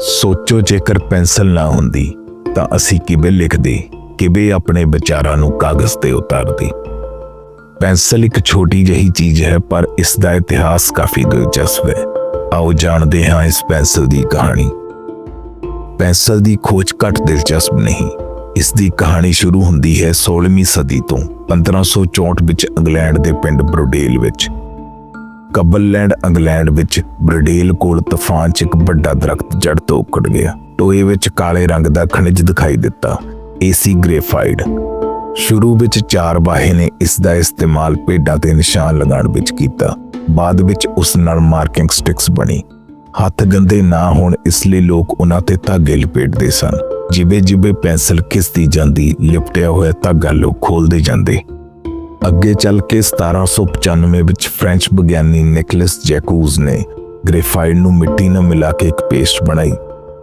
ਸੋਚੋ ਜੇਕਰ ਪੈਨਸਲ ਨਾ ਹੁੰਦੀ, ਤਾਂ ਅਸੀਂ ਕਿਵੇਂ ਲਿਖਦੇ, ਕਿਵੇਂ ਆਪਣੇ ਵਿਚਾਰਾਂ ਨੂੰ ਕਾਗਜ਼ ਤੇ ਉਤਾਰਦੇ? ਪੈਨਸਲ ਇੱਕ ਛੋਟੀ ਜਿਹੀ ਚੀਜ਼ ਹੈ, ਪਰ ਇਸ ਦਾ ਇਤਿਹਾਸ ਕਾਫੀ ਦਿਲਚਸਪ ਹੈ। ਆਓ ਜਾਣਦੇ ਹਾਂ ਇਸ ਪੈਨਸਲ ਦੀ ਕਹਾਣੀ। ਪੈਨਸਲ ਦੀ ਖੋਜ ਘੱਟ ਦਿਲਚਸਪ ਨਹੀਂ। ਇਸ ਦੀ ਕਹਾਣੀ ਸ਼ੁਰੂ ਹੁੰਦੀ ਹੈ 16ਵੀਂ ਸਦੀ ਤੋਂ 1564 ਵਿੱਚ ਇੰਗਲੈਂਡ ਦੇ ਪਿੰਡ ਬਰੋਡੇਲ ਵਿੱਚ। ਕਬਲਲੈਂਡ, ਇੰਗਲੈਂਡ ਵਿੱਚ ਬਰਡੇਲ ਕੋਲ ਤੂਫਾਨ 'ਚ ਇੱਕ ਵੱਡਾ ਦਰਖਤ ਜੜ ਤੋਂ ਉੱਕੜ ਗਿਆ। ਟੋਏ ਵਿੱਚ ਕਾਲੇ ਰੰਗ ਦਾ ਖਣਿਜ ਦਿਖਾਈ ਦਿੱਤਾ। ਏਸੀ ਗ੍ਰੇਫਾਈਡ। ਸ਼ੁਰੂ ਵਿੱਚ ਚਾਰ ਬਾਹੇ ਨੇ ਇਸ ਦਾ ਇਸਤੇਮਾਲ ਭੇਡਾਂ ਤੇ ਨਿਸ਼ਾਨ ਲਗਾਉਣ ਵਿੱਚ ਕੀਤਾ। ਬਾਅਦ ਵਿੱਚ ਉਸ ਨਾਲ ਮਾਰਕਿੰਗ ਸਟਿਕਸ ਬਣੀ। ਹੱਥ ਗੰਦੇ ਨਾ ਹੋਣ ਇਸ ਲਈ ਲੋਕ ਉਹਨਾਂ ਤੇ ਧਾਗੇ ਲਪੇਟਦੇ ਸਨ। ਜਿਵੇਂ ਜਿਵੇਂ ਪੈਨਸਲ ਘਿਸਦੀ ਜਾਂਦੀ, ਲਿਪਟਿਆ ਹੋਇਆ ਧਾਗਾ ਲੋਕ ਖੋਲਦੇ ਜਾਂਦੇ। ਅੱਗੇ ਚੱਲ ਕੇ 1795 ਵਿੱਚ ਫ੍ਰੈਂਚ ਵਿਗਿਆਨੀ ਨਿਕਲਸ ਜੈਕੂਜ਼ ਨੇ ਗ੍ਰੇਫਾਈਟ ਨੂੰ ਮਿੱਟੀ ਨਾਲ ਮਿਲਾ ਕੇ ਇੱਕ ਪੇਸਟ ਬਣਾਈ।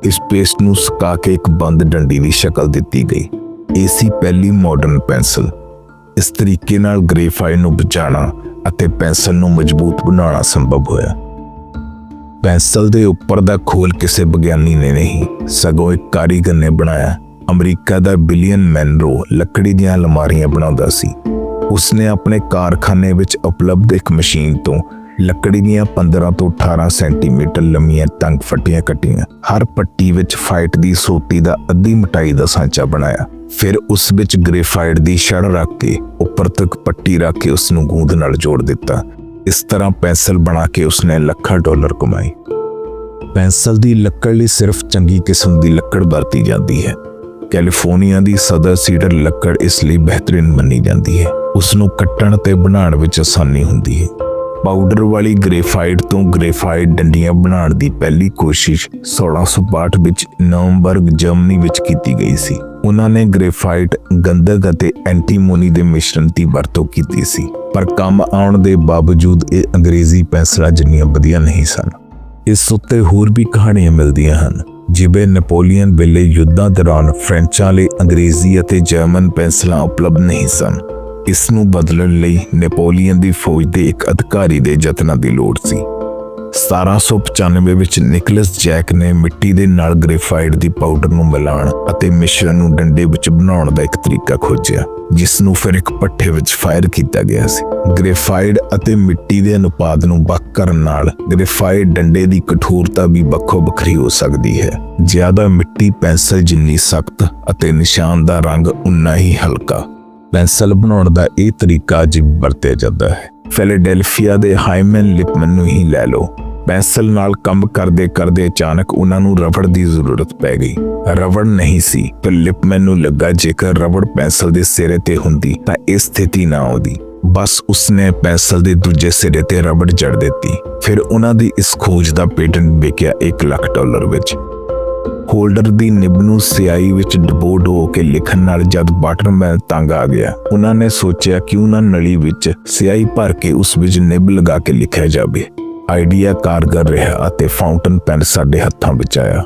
ਇਸ ਪੇਸਟ ਨੂੰ ਸੁਕਾ ਕੇ ਇੱਕ ਬੰਦ ਡੰਡੀ ਦੀ ਸ਼ਕਲ ਦਿੱਤੀ ਗਈ। ਇਹ ਸੀ ਪਹਿਲੀ ਮਾਡਰਨ ਪੈਨਸਲ ਇਸ ਤਰੀਕੇ ਨਾਲ ਗ੍ਰੇਫਾਈਟ ਨੂੰ ਬਚਾਉਣਾ ਅਤੇ ਪੈਨਸਲ ਨੂੰ ਮਜ਼ਬੂਤ ਬਣਾਉਣਾ ਸੰਭਵ ਹੋਇਆ। ਪੈਨਸਲ ਦੇ ਉੱਪਰ ਦਾ ਖੋਲ ਕਿਸੇ ਵਿਗਿਆਨੀ ਨੇ ਨਹੀਂ, ਸਗੋਂ ਇੱਕ ਕਾਰੀਗਰ ਨੇ ਬਣਾਇਆ। ਅਮਰੀਕਾ ਦਾ ਬਿਲੀਅਨ ਮੈਨਰੋ ਲੱਕੜੀ ਦੀਆਂ ਅਲਮਾਰੀਆਂ ਬਣਾਉਂਦਾ ਸੀ। ਉਸਨੇ ਆਪਣੇ ਕਾਰਖਾਨੇ ਵਿੱਚ ਉਪਲਬਧ ਇੱਕ ਮਸ਼ੀਨ ਤੋਂ ਲੱਕੜੀ ਦੀਆਂ 15 ਤੋਂ 18 ਸੈਂਟੀਮੀਟਰ ਲੰਮੀਆਂ ਤੰਗ ਫੱਟੀਆਂ ਕੱਟੀਆਂ। ਹਰ ਪੱਟੀ ਵਿੱਚ ਫਾਈਟ ਦੀ ਸੋਟੀ ਦਾ ਅੱਧੀ ਮੋਟਾਈ ਦਾ ਸਾਂਚਾ ਬਣਾਇਆ। ਫਿਰ ਉਸ ਵਿੱਚ ਗ੍ਰੇਫਾਈਟ ਦੀ ਛੜ ਰੱਖ ਕੇ ਉੱਪਰ ਤੱਕ ਪੱਟੀ ਰੱਖ ਕੇ ਉਸ ਨੂੰ ਗੂੰਦ ਨਾਲ ਜੋੜ ਦਿੱਤਾ। ਇਸ ਤਰ੍ਹਾਂ ਪੈਨਸਲ ਬਣਾ ਕੇ ਉਸਨੇ ਲੱਖਾਂ ਡਾਲਰ ਕਮਾਏ। ਪੈਨਸਲ ਦੀ ਲੱਕੜ ਲਈ ਸਿਰਫ ਚੰਗੀ ਕਿਸਮ ਦੀ ਲੱਕੜ ਵਰਤੀ ਜਾਂਦੀ ਹੈ। ਕੈਲੀਫੋਰਨੀਆ ਦੀ ਸਦਰ ਸੀਡਰ ਲੱਕੜ ਇਸ ਲਈ ਬਿਹਤਰੀਨ ਮੰਨੀ ਜਾਂਦੀ ਹੈ। ਉਸ ਨੂੰ ਕੱਟਣ ਤੇ ਬਣਾਉਣ ਵਿੱਚ ਆਸਾਨੀ ਹੁੰਦੀ ਹੈ। ਪਾਊਡਰ ਵਾਲੀ ਗ੍ਰੇਫਾਈਟ ਤੋਂ ਗ੍ਰੇਫਾਈਟ ਡੰਡੀਆਂ ਬਣਾਉਣ ਦੀ ਪਹਿਲੀ ਕੋਸ਼ਿਸ਼ 1662 ਵਿੱਚ ਨਵੰਬਰਗ ਜਰਮਨੀ ਵਿੱਚ ਕੀਤੀ ਗਈ ਸੀ। ਉਹਨਾਂ ਨੇ ਗ੍ਰੇਫਾਈਟ ਗੰਧਕ ਅਤੇ ਐਂਟੀਮੋਨੀ ਦੇ ਮਿਸ਼ਰਣ ਦੀ ਵਰਤੋਂ ਕੀਤੀ ਸੀ। ਪਰ ਕੰਮ ਆਉਣ ਦੇ ਬਾਵਜੂਦ ਇਹ ਅੰਗਰੇਜ਼ੀ ਪੈਨਸਲਾਂ ਜਿੰਨੀਆਂ ਵਧੀਆ ਨਹੀਂ ਸਨ। ਇਸ ਉੱਤੇ ਹੋਰ ਵੀ ਕਹਾਣੀਆਂ ਮਿਲਦੀਆਂ ਹਨ, ਜਿਵੇਂ ਨੈਪੋਲੀਅਨ ਵੇਲੇ ਯੁੱਧਾਂ ਦੌਰਾਨ ਫ੍ਰੈਂਚਾਂ ਲਈ ਅੰਗਰੇਜ਼ੀ ਅਤੇ ਜਰਮਨ ਪੈਨਸਲਾਂ ਉਪਲਬਧ ਨਹੀਂ ਸਨ। ਇਸ ਨੂੰ ਬਦਲਣ ਲਈ ਨੈਪੋਲੀਅਨ ਦੀ ਫੌਜ ਦੇ ਇੱਕ ਅਧਿਕਾਰੀ ਦੇ ਯਤਨਾਂ ਦੀ ਲੋੜ ਸੀ। 1795 ਵਿੱਚ ਨਿਕਲਸ ਜੈਕ ਨੇ ਮਿੱਟੀ ਦੇ ਨਾਲ ਗ੍ਰੇਫਾਈਟ ਦੀ ਪਾਊਡਰ ਨੂੰ ਮਿਲਾਉਣ ਅਤੇ ਮਿਸ਼ਰਣ ਨੂੰ ਡੰਡੇ ਵਿੱਚ ਬਣਾਉਣ ਦਾ ਇੱਕ ਤਰੀਕਾ ਖੋਜਿਆ, ਜਿਸ ਨੂੰ ਫਿਰ ਇੱਕ ਪੱਠੇ ਵਿੱਚ ਫਾਇਰ ਕੀਤਾ ਗਿਆ ਸੀ। ਗ੍ਰੇਫਾਈਟ ਅਤੇ ਮਿੱਟੀ ਦੇ ਅਨੁਪਾਤ ਨੂੰ ਵੱਖ ਕਰਨ ਨਾਲ ਗ੍ਰੇਫਾਈਟ ਡੰਡੇ ਦੀ ਕਠੋਰਤਾ ਵੀ ਵੱਖੋ ਵੱਖਰੀ ਹੋ ਸਕਦੀ ਹੈ। ਜ਼ਿਆਦਾ ਮਿੱਟੀ ਪੈਨਸਲ ਜਿੰਨੀ ਸਖਤ ਅਤੇ ਨਿਸ਼ਾਨ ਦਾ ਰੰਗ ਉਨਾ ਹੀ ਹਲਕਾ। ਪੈਨਸਲ ਬਣਾਉਣ ਦਾ ਇਹ ਤਰੀਕਾ ਅੱਜ ਵਰਤਿਆ ਜਾਂਦਾ ਹੈ। ਫਿਲਾਡੈਲਫੀਆ ਦੇ ਹਾਈਮਨ ਲਿਪਮਨ ਨੂੰ ਹੀ ਲੈ ਲਓ। ਪੈਨਸਲ ਨਾਲ ਕੰਮ ਕਰਦੇ ਕਰਦੇ ਅਚਾਨਕ ਉਹਨਾਂ ਨੂੰ ਰਬੜ ਦੀ ਜ਼ਰੂਰਤ ਪੈ ਗਈ। ਰਬੜ ਨਹੀਂ ਸੀ, ਪਰ ਲਿਪਮਨ ਨੂੰ ਲੱਗਾ ਜੇਕਰ ਰਬੜ ਪੈਨਸਲ ਦੇ ਸਿਰੇ ਤੇ ਹੁੰਦੀ ਤਾਂ ਇਹ ਸਥਿਤੀ ਨਾ ਆਉਂਦੀ। ਬਸ ਉਸਨੇ ਪੈਨਸਲ ਦੇ ਦੂਜੇ ਸਿਰੇ ਤੇ ਰਬੜ ਜੜ ਦਿੱਤੀ। ਫਿਰ ਉਹਨਾਂ ਦੀ ਇਸ ਖੋਜ ਦਾ ਪੇਟੈਂਟ ਵਿਕਿਆ 1 ਲੱਖ ਡਾਲਰ ਵਿੱਚ। ਹੋਲਡਰ ਦੀ ਨਿਬ ਨੂੰ ਸਿਆਹੀ ਵਿੱਚ ਡਬੋ ਡੋ ਕੇ ਲਿਖਣ ਨਾਲ ਜਦ ਵਾਟਰਮੈਨ ਤੰਗ ਆ ਗਿਆ, ਉਹਨਾਂ ਨੇ ਸੋਚਿਆ ਕਿ ਉਹਨਾਂ ਨਲੀ ਵਿੱਚ ਸਿਆਹੀ ਭਰ ਕੇ ਉਸ ਵਿੱਚ ਨਿਬ ਲਗਾ ਕੇ ਲਿਖਿਆ ਜਾਵੇ। ਆਈਡੀਆ ਕਾਰਗਰ ਰਿਹਾ ਅਤੇ ਫਾਊਂਟਨ ਪੈਨ ਸਾਡੇ ਹੱਥਾਂ ਵਿੱਚ ਆਇਆ।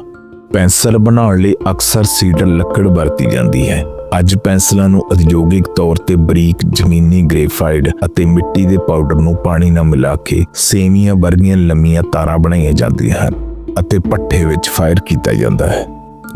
ਪੈਨਸਲ ਬਣਾਉਣ ਲਈ ਅਕਸਰ ਸੀਡਰ ਲੱਕੜ ਵਰਤੀ ਜਾਂਦੀ ਹੈ। ਅੱਜ ਪੈਨਸਲਾਂ ਨੂੰ ਉਦਯੋਗਿਕ ਤੌਰ ਤੇ ਬਰੀਕ, ਜ਼ਮੀਨੀ ਗ੍ਰੇਫਾਈਡ ਅਤੇ ਮਿੱਟੀ ਦੇ ਪਾਊਡਰ ਨੂੰ ਪਾਣੀ ਨਾਲ ਮਿਲਾ ਕੇ ਸੇਮੀਆਂ ਵਰਗੀਆਂ ਲੰਮੀਆਂ ਤਾਰਾਂ ਬਣਾਈਆਂ ਜਾਂਦੀਆਂ ਹਨ। ਅਤੇ ਪੱਠੇ ਵਿੱਚ ਫਾਇਰ ਕੀਤਾ ਜਾਂਦਾ ਹੈ।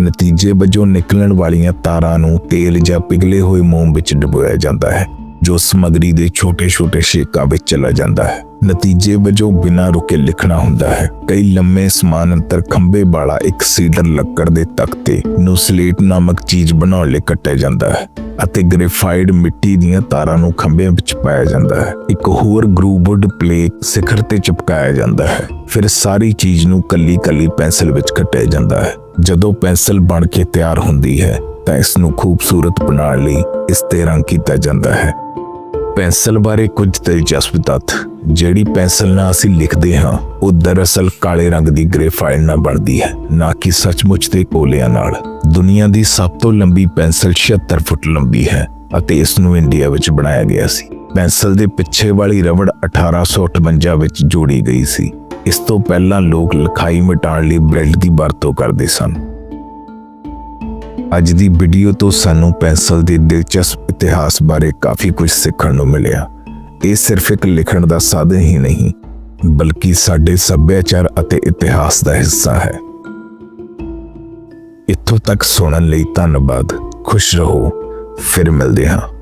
ਨਤੀਜੇ ਵਜੋਂ ਨਿਕਲਣ ਵਾਲੀਆਂ ਤਾਰਾਂ ਨੂੰ ਤੇਲ ਜਾਂ ਪਿਘਲੇ ਹੋਏ ਮੋਮ ਵਿੱਚ ਡੁਬੋਇਆ ਜਾਂਦਾ ਹੈ, ਜੋ ਸਮਗਰੀ ਦੇ ਛੋਟੇ-ਛੋਟੇ ਛੇਕਾਂ ਵਿੱਚ ਚਲਾ ਜਾਂਦਾ ਹੈ। ਨਤੀਜੇ ਵਜੋਂ ਬਿਨਾਂ ਰੁਕੇ ਲਿਖਣਾ ਹੁੰਦਾ ਹੈ, ਕਈ ਲੰਮੇ ਸਮਾਨ ਅੰਤਰ ਖੰਭੇ ਵਾਲਾ ਇੱਕ ਸੀਡਰ ਲੱਕੜ ਦੇ ਤਖਤੇ ਨੂੰ ਸਲੇਟ ਨਾਮਕ ਚੀਜ਼ ਬਣਾਉਣ ਲਈ ਕੱਟਿਆ ਜਾਂਦਾ ਹੈ। ਅਤੇ ਗ੍ਰੇਫਾਈਡ ਮਿੱਟੀ ਦੀਆਂ ਤਾਰਾਂ ਨੂੰ ਖੰਭਿਆਂ ਵਿੱਚ ਪਾਇਆ ਜਾਂਦਾ ਹੈ। ਇੱਕ ਹੋਰ ਗਰੂਵੁੱਡ ਪਲੇਟ ਸਿਖਰ ਤੇ ਚਿਪਕਾਇਆ ਜਾਂਦਾ ਹੈ। ਫਿਰ ਸਾਰੀ ਚੀਜ਼ ਨੂੰ ਕੱਲੀ-ਕੱਲੀ ਪੈਨਸਲ ਵਿੱਚ ਕੱਟਿਆ ਜਾਂਦਾ ਹੈ। ਜਦੋਂ ਪੈਨਸਲ ਬਣ ਕੇ ਤਿਆਰ ਹੁੰਦੀ ਹੈ, ਤਾਂ ਇਸ ਨੂੰ ਖੂਬਸੂਰਤ ਬਣਾਉਣ ਲਈ ਇਸ ਤੇ ਰੰਗ ਕੀਤਾ ਜਾਂਦਾ ਹੈ। ਪੈਨਸਲ ਬਾਰੇ ਕੁਝ ਦਿਲਚਸਪ ਤੱਥ। ਜਿਹੜੀ ਪੈਨਸਲ ਨਾਲ ਅਸੀਂ ਲਿਖਦੇ ਹਾਂ, ਉਹ ਦਰਅਸਲ ਕਾਲੇ ਰੰਗ ਦੀ ਗ੍ਰੇਫਾਈਟ ਨਾਲ ਬਣਦੀ ਹੈ, ਨਾ ਕਿ ਸੱਚਮੁੱਚ ਦੇ ਕੋਲਿਆਂ ਨਾਲ। ਦੁਨੀਆ ਦੀ ਸਭ ਤੋਂ ਲੰਬੀ ਪੈਨਸਲ 76 ਫੁੱਟ ਲੰਬੀ ਹੈ ਅਤੇ ਇਸ ਨੂੰ ਇੰਡੀਆ ਵਿੱਚ ਬਣਾਇਆ ਗਿਆ ਸੀ। ਪੈਨਸਲ ਦੇ ਪਿੱਛੇ ਵਾਲੀ ਰਬੜ 1858 ਵਿੱਚ ਜੋੜੀ ਗਈ ਸੀ। ਇਸ ਤੋਂ ਪਹਿਲਾਂ ਲੋਕ ਲਿਖਾਈ ਮਿਟਾਉਣ ਲਈ ਬ੍ਰੈਡ ਦੀ ਵਰਤੋਂ ਕਰਦੇ ਸਨ। ਅੱਜ ਦੀ ਵੀਡੀਓ ਤੋਂ ਸਾਨੂੰ ਪੈਨਸਲ ਦੇ ਦਿਲਚਸਪ ਇਤਿਹਾਸ ਬਾਰੇ ਕਾਫੀ ਕੁਝ ਸਿੱਖਣ ਨੂੰ ਮਿਲਿਆ। ਇਹ ਸਿਰਫ ਇੱਕ ਲਿਖਣ ਦਾ ਸਾਧਨ ਹੀ ਨਹੀਂ, ਬਲਕਿ ਸਾਡੇ ਸੱਭਿਆਚਾਰ ਅਤੇ ਇਤਿਹਾਸ ਦਾ ਹਿੱਸਾ ਹੈ। ਇੱਥੋਂ ਤੱਕ ਸੁਣਨ ਲਈ ਧੰਨਵਾਦ। ਖੁਸ਼ ਰਹੋ। ਫਿਰ ਮਿਲਦੇ ਹਾਂ।